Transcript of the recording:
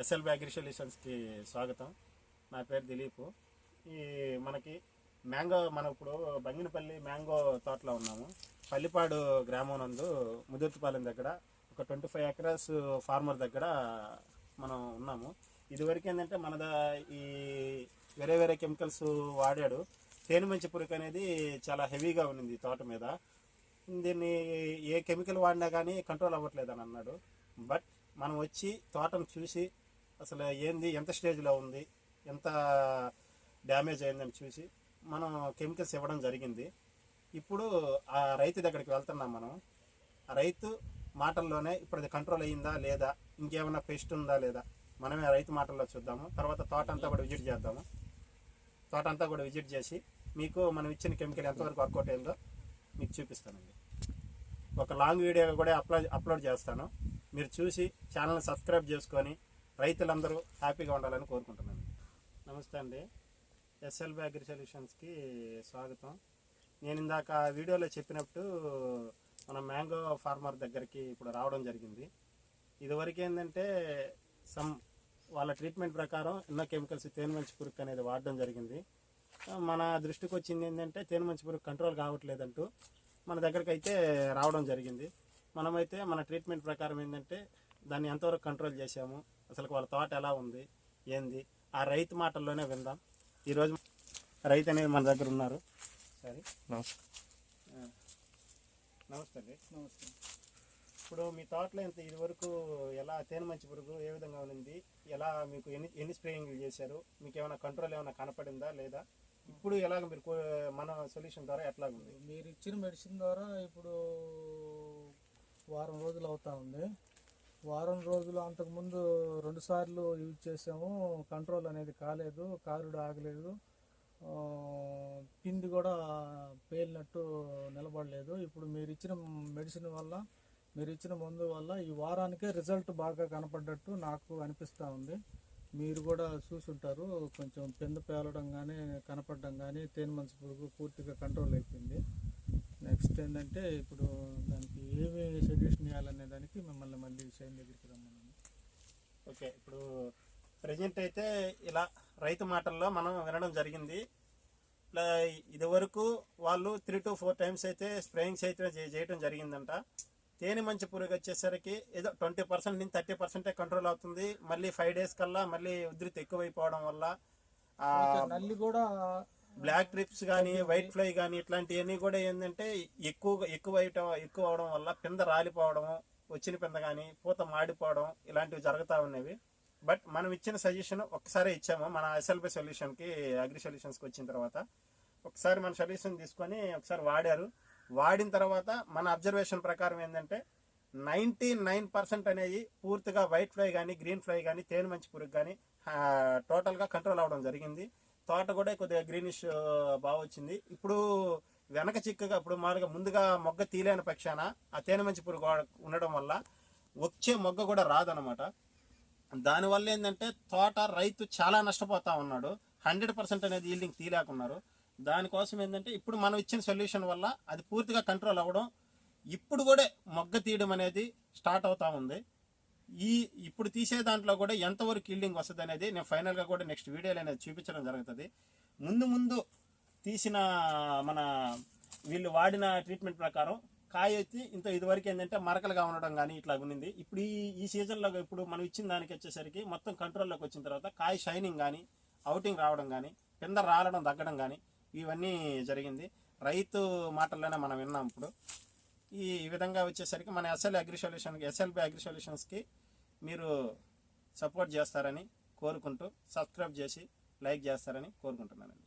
SL agri సొల్యూషన్స్కి స్వాగతం. నా పేరు దిలీప్. ఈ మనకి మ్యాంగో మనం ఇప్పుడు బంగినపల్లి మ్యాంగో తోటలో ఉన్నాము. పల్లిపాడు గ్రామం నందు ముదుర్తిపాలెం దగ్గర ఒక ట్వంటీ ఫైవ్ ఎకరాస్ ఫార్మర్ దగ్గర మనం ఉన్నాము. ఇదివరకు ఏంటంటే మన ఈ వేరే వేరే కెమికల్స్ వాడాడు. తేనె మంచి పురుగు అనేది చాలా హెవీగా ఉన్నింది తోట మీద. దీన్ని ఏ కెమికల్ వాడినా కానీ కంట్రోల్ అవ్వట్లేదు అని అన్నాడు. బట్ మనం వచ్చి తోటను చూసి అసలు ఏంది? ఎంత స్టేజ్లో ఉంది? ఎంత డ్యామేజ్ అయిందని చూసి మనం కెమికల్స్ ఇవ్వడం జరిగింది. ఇప్పుడు ఆ రైతు దగ్గరికి వెళ్తున్నాం మనం. ఆ రైతు మాటల్లోనే ఇప్పుడు అది కంట్రోల్ అయ్యిందా లేదా? ఇంకేమైనా పెస్ట్ ఉందా లేదా? మనమే ఆ రైతు మాటల్లో చూద్దాము. తర్వాత తోట అంతా కూడా విజిట్ చేద్దాము. తోట అంతా కూడా విజిట్ చేసి మీకు మనం ఇచ్చిన కెమికల్ ఎంతవరకు వర్కౌట్ అయిందో మీకు చూపిస్తానండి. ఒక లాంగ్ వీడియో కూడా అప్లోడ్ అప్లోడ్ చేస్తాను. మీరు చూసి ఛానల్ని సబ్స్క్రైబ్ చేసుకొని రైతులందరూ హ్యాపీగా ఉండాలని కోరుకుంటున్నాను. నమస్తే అండి. ఎస్ఎల్బి అగ్రి సొల్యూషన్స్కి స్వాగతం. నేను ఇందాక వీడియోలో చెప్పినట్టు మన మ్యాంగో ఫార్మర్ దగ్గరికి ఇప్పుడు రావడం జరిగింది. ఇదివరకు ఏంటంటే సమ్ వాళ్ళ ట్రీట్మెంట్ ప్రకారం ఎన్నో కెమికల్స్ తేనె మంచి పురుగు అనేది వాడడం జరిగింది. మన దృష్టికి వచ్చింది ఏంటంటే తేనెమంచి పురుగు కంట్రోల్ కావట్లేదంటూ మన దగ్గరికి అయితే రావడం జరిగింది. మనమైతే మన ట్రీట్మెంట్ ప్రకారం ఏంటంటే దాన్ని ఎంతవరకు కంట్రోల్ చేసాము అసలు వాళ్ళ తోట ఎలా ఉంది ఏంది? ఆ రైతు మాటల్లోనే విందాం. ఈరోజు రైతు అనేది మన దగ్గర ఉన్నారు. సరే. ఆ, నమస్తే అండి. నమస్తే ఇప్పుడు మీ తోటలో ఇంత ఇది వరకు ఎలా తేనె మంచి పురుగు ఏ విధంగా ఉంది ఎలా మీకు ఎన్ని ఎన్ని స్ప్రేయింగ్లు చేశారు? మీకు ఏమైనా కంట్రోల్ ఏమైనా కనపడిందా లేదా? ఇప్పుడు ఎలాగ మీరు మన సొల్యూషన్ ద్వారా ఎట్లా ఉంది? మీరు ఇచ్చిన మెడిసిన్ ద్వారా ఇప్పుడు వారం రోజులు అవుతా ఉంది. వారం రోజులు అంతకుముందు రెండు సార్లు యూజ్ చేసాము. కంట్రోల్ అనేది కాలేదు కారుడు ఆగలేదు. పిండి కూడా పేలినట్టు నిలబడలేదు. ఇప్పుడు మీరు ఇచ్చిన మెడిసిన్ వల్ల మీరు ఇచ్చిన మందు వల్ల ఈ వారానికే రిజల్ట్ బాగా కనపడ్డట్టు నాకు అనిపిస్తూ ఉంది. మీరు కూడా చూసుంటారు. కొంచెం పెంద పేలడం కానీ కనపడడం కానీ తేనె మంచి పురుగు పూర్తిగా కంట్రోల్ అయిపోయింది. నెక్స్ట్ ఏంటంటే ఇప్పుడు దానికి ఏమి సొల్యూషన్ ఇవ్వాలనే దానికి మిమ్మల్ని మళ్ళీ షైన్ దగ్గరికి రమ్మన్నాను. ఓకే ఇప్పుడు ప్రజెంట్ అయితే ఇలా రైతు మాటల్లో మనం వినడం జరిగింది. ఇలా ఇది వరకు వాళ్ళు త్రీ టు ఫోర్ టైమ్స్ అయితే స్ప్రేయింగ్స్ అయితే చేయడం జరిగిందంట. తేనె మంచి పురుగు వచ్చేసరికి ఏదో ట్వంటీ పర్సెంట్ నుంచి థర్టీ పర్సెంటే కంట్రోల్ అవుతుంది. మళ్ళీ ఫైవ్ డేస్ కల్లా మళ్ళీ ఉధృతి ఎక్కువైపోవడం వల్ల నల్లి కూడా బ్లాక్ ట్రిప్స్ కానీ వైట్ ఫ్లై కానీ ఇట్లాంటివన్నీ కూడా ఏంటంటే ఎక్కువ ఎక్కువ అయ్యటం ఎక్కువ అవడం వల్ల పింద రాలిపోవడం వచ్చిన పింద కానీ పూత మాడిపోవడం ఇలాంటివి జరుగుతూ ఉన్నవి. బట్ మనం ఇచ్చిన సజెషన్ ఒకసారి ఇచ్చాము. మన ఎస్ఎల్బి సొల్యూషన్కి అగ్రి సొల్యూషన్స్కి వచ్చిన తర్వాత. ఒకసారి మన సొల్యూషన్ తీసుకొని ఒకసారి వాడారు. వాడిన తర్వాత మన అబ్జర్వేషన్ ప్రకారం ఏంటంటే నైంటీ నైన్ పర్సెంట్ అనేది పూర్తిగా వైట్ ఫ్లై కానీ గ్రీన్ ఫ్లై కానీ తేనె మంచి పురుగు కానీ టోటల్గా కంట్రోల్ అవడం జరిగింది. తోట కూడా కొద్దిగా గ్రీనిష్ బాగా వచ్చింది. ఇప్పుడు వెనక చిక్కగా ఇప్పుడు మామూలుగా ముందుగా మొగ్గ తీలేని పక్షాన ఆ తేనె మంచి పురుగు ఉండడం వల్ల వచ్చే మొగ్గ కూడా రాదనమాట దానివల్ల ఏంటంటే తోట రైతు చాలా నష్టపోతా ఉన్నాడు. హండ్రెడ్ పర్సెంట్ అనేది ఈల్డింగ్ తీలేకున్నారు. దానికోసం ఏంటంటే ఇప్పుడు మనం ఇచ్చిన సొల్యూషన్ వల్ల అది పూర్తిగా కంట్రోల్ అవ్వడం ఇప్పుడు కూడా మొగ్గ తీయడం అనేది స్టార్ట్ అవుతా ఉంది. ఈ ఇప్పుడు తీసే దాంట్లో కూడా ఎంతవరకు ఈల్డింగ్ వస్తుంది అనేది నేను ఫైనల్గా కూడా నెక్స్ట్ వీడియోలో అనేది చూపించడం జరుగుతుంది. ముందు ముందు తీసిన మన వీళ్ళు వాడిన ట్రీట్మెంట్ ప్రకారం కాయ వచ్చి ఇంత ఇదివరకు ఏంటంటే మరకలుగా ఉండడం కానీ ఇట్లా ఉన్నింది. ఇప్పుడు ఈ ఈ సీజన్లో ఇప్పుడు మనం ఇచ్చిన దానికి వచ్చేసరికి మొత్తం కంట్రోల్లోకి వచ్చిన తర్వాత కాయ షైనింగ్ కానీ అవుటింగ్ రావడం కానీ కింద రాలడం తగ్గడం కానీ ఇవన్నీ జరిగింది. రైతు మాటల్లోనే మనం విన్నాం ఇప్పుడు. ఈ విధంగా వచ్చేసరికి మన SL agri solution SLB agri సొల్యూషన్స్కి మీరు సపోర్ట్ చేస్తారని కోరుకుంటూ సబ్స్క్రైబ్ చేసి లైక్ చేస్తారని కోరుకుంటున్నానండి.